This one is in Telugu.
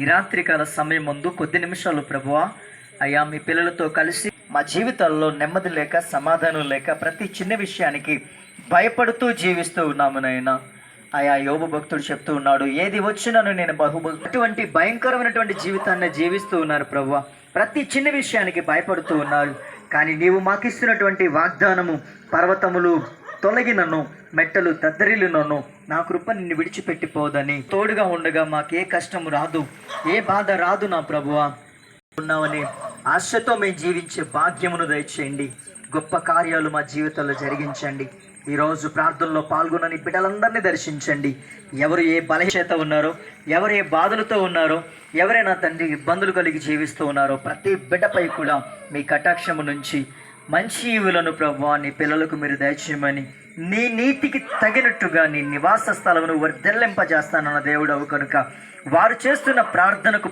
ఈ రాత్రికాల సమయం ముందు కొద్ది నిమిషాలు ప్రభువా అయ్యా మీ పిల్లలతో కలిసి మా జీవితాల్లో నెమ్మది లేక సమాధానం లేక ప్రతి చిన్న విషయానికి భయపడుతూ జీవిస్తూ ఉన్నాము నాయన. ఆయా యోగ భక్తుడు చెప్తూ ఉన్నాడు ఏది వచ్చినాను నేను బహు అటువంటి భయంకరమైనటువంటి జీవితాన్ని జీవిస్తూ ఉన్నారు ప్రభు ప్రతి చిన్న విషయానికి భయపడుతూ ఉన్నారు కానీ నీవు మాకిస్తున్నటువంటి వాగ్దానము పర్వతములు తొలగినను మెట్టలు దద్దరిల్లునను నా కృప నిన్ను విడిచిపెట్టిపోదని తోడుగా ఉండగా మాకే కష్టం రాదు. ఏ బాధ రాదు నా ప్రభువా. ఉన్నామని ఆశతో మేము జీవించే భాగ్యమును దయచేయండి. గొప్ప కార్యాలు మా జీవితంలో జరిగించండి. ఈరోజు ప్రార్థనలో పాల్గొనని బిడ్డలందరినీ దర్శించండి. ఎవరు ఏ బలహీనత ఉన్నారో ఎవరు ఏ బాధలతో ఉన్నారో ఎవరైనా తండ్రి ఇబ్బందులు కలిగి జీవిస్తూ ఉన్నారో ప్రతి బిడ్డపై కూడా మీ కటాక్షము నుంచి మంచి ఈవులను ప్రభు నీ పిల్లలకు మీరు దయచేయమని నీ నీతికి తగినట్టుగా నీ నివాస స్థలమును వర్ధల్లింపజేస్తానన్న దేవుడవు కనుక. వారు చేస్తున్న ప్రార్థనకు